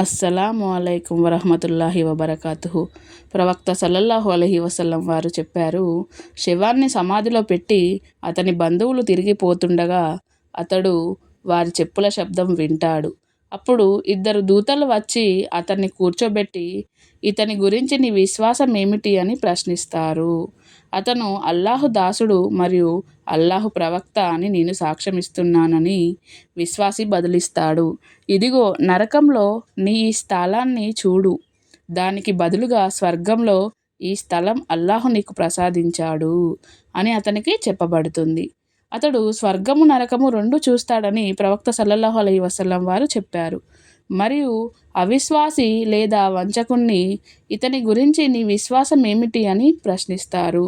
అస్సలాము అలైకుం వరహమతుల్లాహి వబర్కాతుహు. ప్రవక్త సల్లల్లాహు అలహి వసల్లం వారు చెప్పారు శవాన్ని సమాధిలో పెట్టి అతని బంధువులు తిరిగిపోతుండగా అతడు వారి చెప్పుల శబ్దం వింటాడు. అప్పుడు ఇద్దరు దూతలు వచ్చి అతన్ని కూర్చోబెట్టి ఇతని గురించి నీ విశ్వాసం ఏమిటి అని ప్రశ్నిస్తారు. అతను అల్లాహు దాసుడు మరియు అల్లాహు ప్రవక్త అని నేను సాక్ష్యమిస్తున్నానని విశ్వాసి బదులిస్తాడు. ఇదిగో నరకంలో నీ ఈ స్థలాన్ని చూడు. దానికి బదులుగా స్వర్గంలో ఈ స్థలం అల్లాహు నీకు ప్రసాదించాడు అని అతనికి చెప్పబడుతుంది. అతడు స్వర్గము నరకము రెండు చూస్తాడని ప్రవక్త సల్లల్లాహు అలై వసలం వారు చెప్పారు. మరియు అవిశ్వాసి లేదా వంచకుణ్ణి ఇతని గురించి నీ విశ్వాసం ఏమిటి అని ప్రశ్నిస్తారు.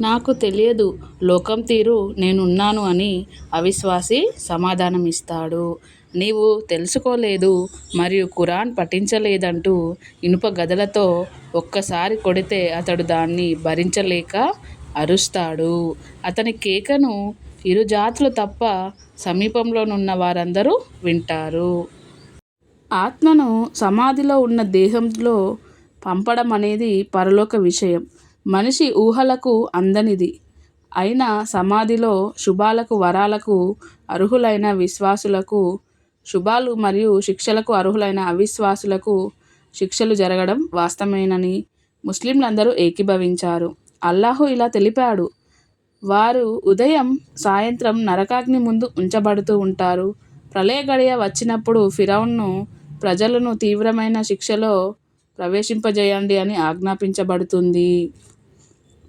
నాకు తెలియదు లోకం తీరు నేనున్నాను అని అవిశ్వాసి సమాధానం ఇస్తాడు నీవు తెలుసుకోలేదు మరియు ఖురాన్ పఠించలేదంటూ ఇనుప గదలతో ఒక్కసారి కొడితే అతడు దాన్ని భరించలేక అరుస్తాడు. అతని కేకను ఇరు జాతులు తప్ప సమీపంలోనున్న వారందరూ వింటారు. ఆత్మను సమాధిలో ఉన్న దేహంలో పంపడం అనేది పరలోక విషయం. మనిషి ఊహలకు అందనిది. అయినా సమాధిలో శుభాలకు వరాలకు అర్హులైన విశ్వాసులకు శుభాలు మరియు శిక్షలకు అర్హులైన అవిశ్వాసులకు శిక్షలు జరగడం వాస్తవమేనని ముస్లింలందరూ ఏకీభవించారు. అల్లాహు ఇలా తెలిపాడు. వారు ఉదయం సాయంత్రం నరకాగ్ని ముందు ఉంచబడుతూ ఉంటారు. ప్రళయ గడియ వచ్చినప్పుడు ఫిరౌన్ను ప్రజలను తీవ్రమైన శిక్షలో ప్రవేశింపజేయండి అని ఆజ్ఞాపించబడుతుంది.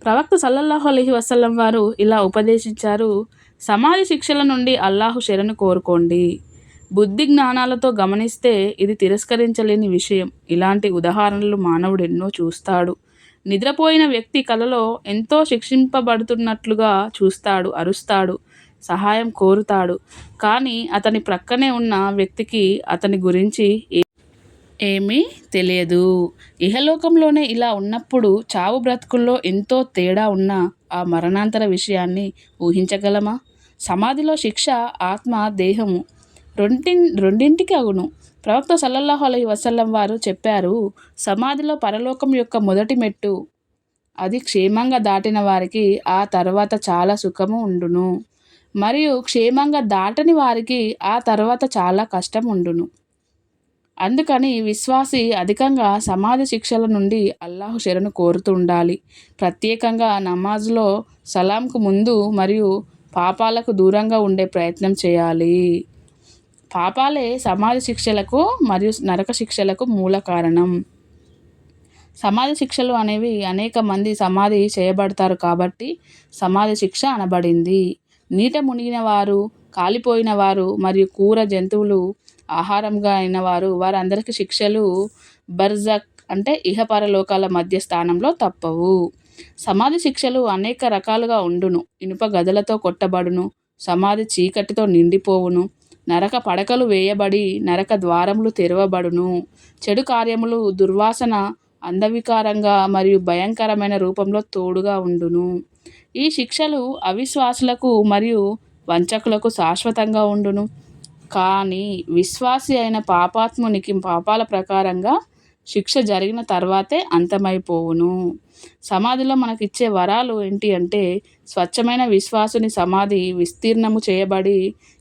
ప్రవక్త సల్లల్లాహు అలహి వసల్లం వారు ఇలా ఉపదేశించారు సమాధి శిక్షల నుండి అల్లాహు శరణు కోరుకోండి. బుద్ధి జ్ఞానాలతో గమనిస్తే ఇది తిరస్కరించలేని విషయం. ఇలాంటి ఉదాహరణలు మానవుడు ఎన్నో చూస్తాడు. నిద్రపోయిన వ్యక్తి కలలో ఎంతో శిక్షింపబడుతున్నట్లుగా చూస్తాడు అరుస్తాడు. సహాయం కోరుతాడు. కానీ అతని ప్రక్కనే ఉన్న వ్యక్తికి అతని గురించి ఏమీ తెలియదు. ఇహలోకంలోనే ఇలా ఉన్నప్పుడు చావు బ్రతుకుల్లో ఎంతో తేడా ఉన్న ఆ మరణాంతర విషయాన్ని ఊహించగలమా? సమాధిలో శిక్ష ఆత్మ దేహము రెండి రెండింటికి అగును. ప్రవక్త సల్లల్లాహు అలై వసల్లం వారు చెప్పారు సమాధిలో పరలోకం యొక్క మొదటి మెట్టు అది క్షేమంగా దాటిన వారికి ఆ తర్వాత చాలా సుఖము ఉండును. మరియు క్షేమంగా దాటని వారికి ఆ తర్వాత చాలా కష్టం ఉండును. అందుకని విశ్వాసి అధికంగా సమాధి శిక్షల నుండి అల్లాహు శరణు కోరుతుండాలి ప్రత్యేకంగా నమాజ్లో సలాంకు ముందు మరియు పాపాలకు దూరంగా ఉండే ప్రయత్నం చేయాలి. పాపాలే సమాధి శిక్షలకు మరియు నరక శిక్షలకు మూల కారణం. సమాధి శిక్షలు అనేవి అనేక మంది సమాధి చేయబడతారు కాబట్టి సమాధి శిక్ష అనబడింది. నీట మునిగిన వారు కాలిపోయిన వారు మరియు కూర జంతువులు ఆహారంగా అయిన వారు వారందరికీ శిక్షలు. బర్జక్ అంటే ఇహపరలోకాల మధ్య స్థానంలో తప్పవు. సమాధి శిక్షలు అనేక రకాలుగా ఉండును. ఇనుప గదలతో కొట్టబడును. సమాధి చీకటితో నిండిపోవును. నరక పడకలు వేయబడి నరక ద్వారములు తెరవబడును. చెడు కార్యములు దుర్వాసన అందవికారంగా మరియు భయంకరమైన రూపంలో తోడుగా ఉండును. ఈ శిక్షలు అవిశ్వాసులకు మరియు వంచకులకు శాశ్వతంగా ఉండును. కానీ విశ్వాసి అయిన పాపాత్మునికి పాపాల ప్రకారంగా శిక్ష జరిగిన తర్వాతే అంతమైపోవును. సమాధిలో మనకిచ్చే వరాలు ఏంటి అంటే స్వచ్ఛమైన విశ్వాసుని సమాధి విస్తీర్ణము చేయబడి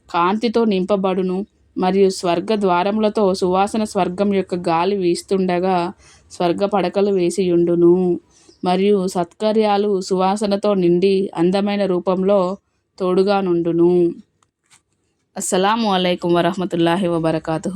కాంతితో నింపబడును మరియు స్వర్గ ద్వారములతో సువాసన స్వర్గం యొక్క గాలి వీస్తుండగా స్వర్గ పడకలు వేసియుండును. మరియు సత్కార్యాలు సువాసనతో నిండి అందమైన రూపంలో తోడుగా నుండును. అస్సలం అయికం వరహమతుల్లాహి వబర్కాతు